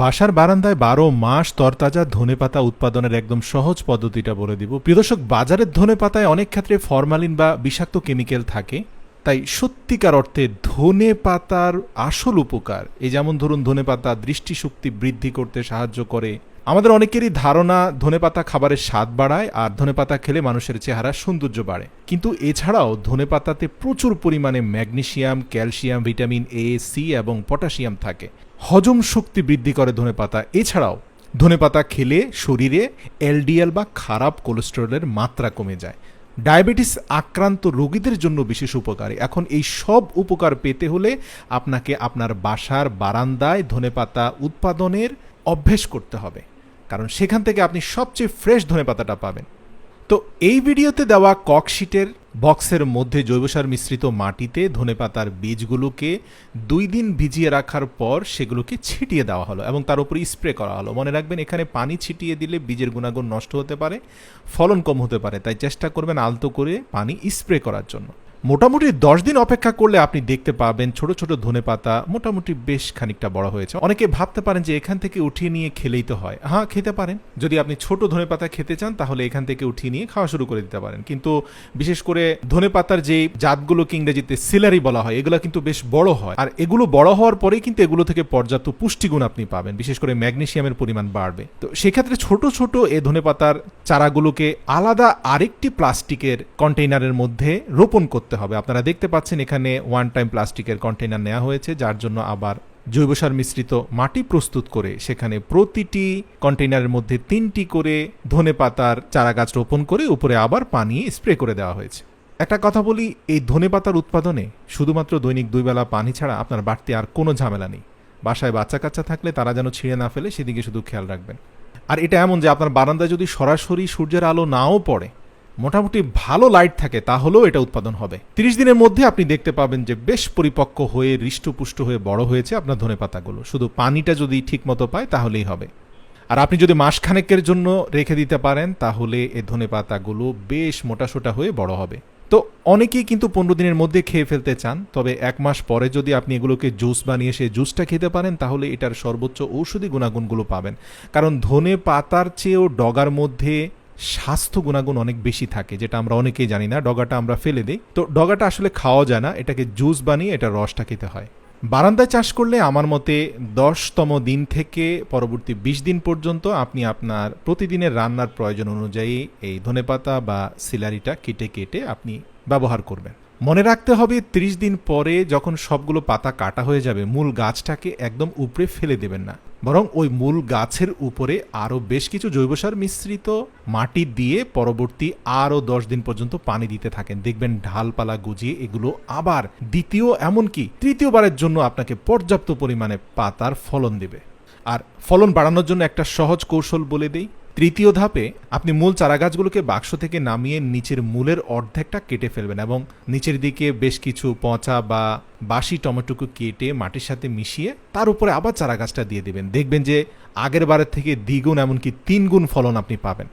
বাসার বারান্দায় বারো মাস তরতাজা ধনেপাতা উৎপাদনের একদম সহজ পদ্ধতিটা বলে দিব। প্রিয় দর্শক, বাজারের ধনেপাতায় অনেক ক্ষেত্রে ফরমালিন বা বিষাক্ত কেমিক্যাল থাকে। তাই সত্যিকার অর্থে ধনে পাতার আসল উপকার, এই যেমন ধরুন ধনে পাতা দৃষ্টিশক্তি বৃদ্ধি করতে সাহায্য করে আমাদের অনেকেরই ধারণা ধনেপাতা খাবারের স্বাদ বাড়ায় আর ধনেপাতা খেলে মানুষের চেহারা সৌন্দর্য বাড়ে। কিন্তু এছাড়াও ধনেপাতাতে প্রচুর পরিমাণে magnesium, calcium, vitamin A C এবং পটাশিয়াম থাকে। হজম শক্তি বৃদ্ধি করে ধনেপাতা। এছাড়াও ধনেপাতা খেলে শরীরে এলডিএল বা খারাপ কোলেস্টেরলের মাত্রা কমে যায়। ডায়াবেটিস আক্রান্ত রোগীদের জন্য বিশেষ উপকারী। এখন এই সব উপকার পেতে হলে আপনাকে আপনার বাসার বারান্দায় ধনেপাতা উৎপাদনের অভ্যেস করতে হবে। কারণ সেখান থেকে আপনি সবচেয়ে ফ্রেশ ধনেপাতাটা পাবেন। তো এই ভিডিওতে দেওয়া ককশিটের বক্সের মধ্যে জৈবসার মিশ্রিত মাটিতে ধনেপাতার বীজগুলোকে দুই দিন ভিজিয়ে রাখার পর সেগুলোকে ছিটিয়ে দেওয়া হলো এবং তার উপরে স্প্রে করা হলো। মনে রাখবেন এখানে পানি ছিটিয়ে দিলে বীজের গুণাগুণ নষ্ট হতে পারে, ফলন কম হতে পারে। তাই চেষ্টা করবেন আলতো করে পানি স্প্রে করার জন্য। মোটামুটি দশ দিন অপেক্ষা করলে আপনি দেখতে পাবেন ছোট ছোট ধনেপাতা মোটামুটি বেশ খানিকটা বড় হয়েছে। অনেকে ভাবতে পারেন যে এখান থেকে উঠিয়ে নিয়ে খেলেই তো হয়। হ্যাঁ খেতে পারেন। যদি আপনি ছোট ধনেপাতা খেতে চান, তাহলে এখান থেকে উঠিয়ে নিয়ে খাওয়া শুরু করে দিতে পারেন। কিন্তু বিশেষ করে ধনেপাতার যে জাতগুলোকে ইংরেজিতে সিলারি বলা হয়, এগুলো কিন্তু বেশ বড় হয়। আর এগুলো বড় হওয়ার পরেই কিন্তু এগুলো থেকে পর্যাপ্ত পুষ্টিগুণ আপনি পাবেন। বিশেষ করে ম্যাগনেসিয়ামের পরিমাণ বাড়বে। তো সেক্ষেত্রে ছোট ছোট এই ধনেপাতার চারাগুলোকে আলাদা আরেকটি প্লাস্টিকের কন্টেইনারের মধ্যে রোপণ করতে হবে। আপনারা দেখতে পাচ্ছেন এখানে ওয়ান টাইম প্লাস্টিকের কন্টেইনার নেওয়া হয়েছে, যার জন্য আবার জৈব সার মিশ্রিত মাটি প্রস্তুত করে সেখানে প্রতিটি কন্টেইনারের মধ্যে তিনটি করে ধনে পাতার চারা গাছ রোপণ করে উপরে আবার পানি স্প্রে করে দেওয়া হয়েছে। একটা কথা বলি, এই ধনে পাতার উৎপাদনে শুধুমাত্র দৈনিক দুই বেলা পানি ছাড়া আপনার বাড়তি আর কোনো ঝামেলা নেই। বাসায় বাচ্চা কাচ্চা থাকলে তারা যেন ছিঁড়ে না ফেলে, সেদিকে শুধু খেয়াল রাখবেন। আর এটা এমন যে আপনার বারান্দায় যদি সরাসরি সূর্যের আলো নাও পড়ে, মোটামুটি ভালো লাইট থাকে, তাহলেও এটা উৎপাদন হবে। তিরিশ দিনের মধ্যে আপনি দেখতে পাবেন যে বেশ পরিপক্ক হয়ে, হৃষ্টপুষ্ট হয়ে বড় হয়েছে আপনার ধনে পাতাগুলো। শুধু পানিটা যদি ঠিক মতো পায়, তাহলেই হবে। আর আপনি যদি মাসখানেকের জন্য রেখে দিতে পারেন, তাহলে এ ধনে পাতাগুলো বেশ মোটাসোটা হয়ে বড় হবে। তো অনেকেই কিন্তু পনেরো দিনের মধ্যে খেয়ে ফেলতে চান, তবে এক মাস পরে যদি আপনি এগুলোকে জুস বানিয়ে সেই জুসটা খেতে পারেন, তাহলে এটার সর্বোচ্চ ঔষধি গুণাগুণগুলো পাবেন। কারণ ধনে পাতার চেয়েও ডগার মধ্যে স্বাস্থ্য গুণাগুণ অনেক বেশি থাকে, যেটা আমরা অনেকেই জানি না, ডগাটা আমরা ফেলে দিই। তো ডগাটা আসলে খাওয়া যায় না, এটাকে জুস বানিয়ে এটা রসটা খেতে হয়। বারান্দায় চাষ করলে আমার মতে দশতম দিন থেকে পরবর্তী বিশ দিন পর্যন্ত আপনি আপনার প্রতিদিনের রান্নার প্রয়োজন অনুযায়ী এই ধনেপাতা বা সিলারিটা কেটে কেটে আপনি ব্যবহার করবেন। মনে রাখতে হবে ৩০ দিন পরে যখন সবগুলো পাতা কাটা হয়ে যাবে, মূল গাছটাকে একদম উপড়ে ফেলে দেবেন না। বরং ওই মূল গাছের উপরে আরও বেশ কিছু জৈব সার মিশ্রিত মাটি দিয়ে পরবর্তী আরও দশ দিন পর্যন্ত পানি দিতে থাকেন। দেখবেন ঢালপালা গুজিয়ে এগুলো আবার দ্বিতীয় এমনকি তৃতীয়বারের জন্য আপনাকে পর্যাপ্ত পরিমাণে পাতার ফলন দেবে। আর ফলন বাড়ানোর জন্য একটা সহজ কৌশল বলে দেই। তৃতীয় ধাপে আপনি মূল চারাগাছগুলোকে বাক্স থেকে নামিয়ে নিচের মূলের অর্ধেকটা কেটে ফেলবেন এবং নিচের দিকে বেশ কিছু পচা বা বাসি টমেটোকে কেটে মাটির সাথে মিশিয়ে তার উপরে আবার চারাগাছটা দিয়ে দেবেন। দেখবেন যে আগের বারের থেকে দ্বিগুণ এমনকি তিনগুণ ফলন আপনি পাবেন।